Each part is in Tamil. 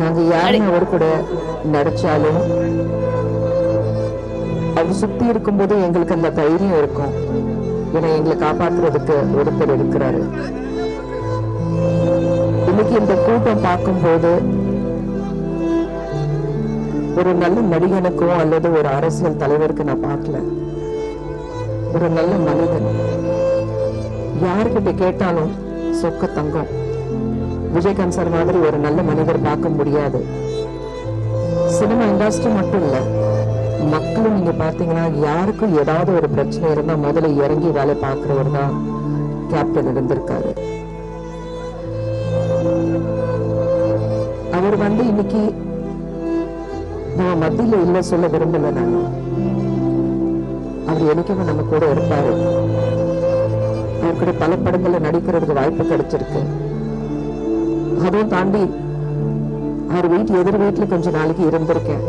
நாங்க யாருன்னு அவர் கூட நடிச்சாலும் அவர் சுத்தி இருக்கும்போது எங்களுக்கு அந்த தைரியம் இருக்கும். ஏன்னா எங்களை காப்பாத்துறதுக்கு ஒருத்தர் இருக்கிறாரு இன்னைக்கு இந்த கூட்டம் பார்க்கும்போது ஒரு நல்ல நடிகனுக்கோ அல்லது ஒரு அரசியல் தலைவருக்கு நான் பார்க்கல. ஒரு நல்ல மனிதன். யார்கிட்ட கேட்டாலும் சொக்க தங்கம். விஜயகாந்த் சார் மாதிரி ஒரு நல்ல மனிதர் பார்க்க முடியாது. சினிமா இண்டஸ்ட்ரி மட்டும் இல்லை மக்களும் நீங்க பார்த்தீங்கன்னா யாருக்கும் ஏதாவது ஒரு பிரச்சனை இருந்தால் முதல்ல இறங்கி வேலை பார்க்குறவர் தான் கேப்டன் இருந்திருக்காரு. அவர் வந்து இன்னைக்கு நான் மத்தியில் இல்லை சொல்ல விரும்பல நான். அவர் என்னைக்குமே நம்ம கூட இருப்பாரு? அவர் கூட பல படங்களில் நடிக்கிறதுக்கு வாய்ப்பு கிடைச்சிருக்கு. அதுவும் தாண்டி அவர் வீட்டு எதிர் வீட்டுல கொஞ்ச நாளைக்கு இருந்திருக்கேன்.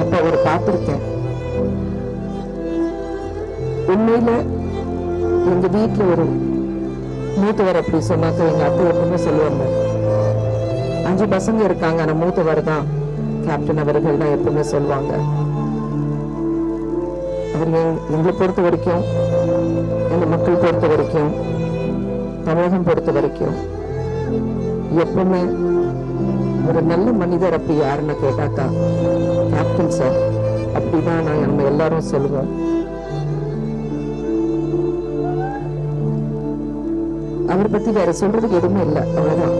அப்ப அவரை பார்த்திருக்கேன். உண்மையில எங்க வீட்டுல ஒரு மூத்தவர் அப்படி சொன்னாக்க எங்க அப்பா எப்பவுமே சொல்லுவாங்க. அஞ்சு பசங்க இருக்காங்க. ஆனா மூத்தவர் தான். கேப்டன் அவர்கள் தான் எப்பவுமே சொல்லுவாங்க. அவர் எங்களை பொறுத்த வரைக்கும் எங்க மக்கள் பொறுத்த வரைக்கும் தமிழகம் பொறுத்த வரைக்கும் எப்பவுமே ஒரு நல்ல மனிதர் அப்படி யாருன்னு கேட்டாக்கா கேப்டன் சார் அப்படிதான் நான் நம்ம எல்லாரும் சொல்லுவோம். அவரை பத்தி வேற சொல்றதுக்கு எதுவுமே இல்லை அவ்வளவுதான்.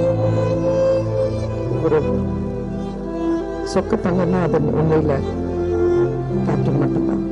ஒரு சொக்க தங்கன்னா அது உண்மையில கேப்டன் மட்டும்தான்.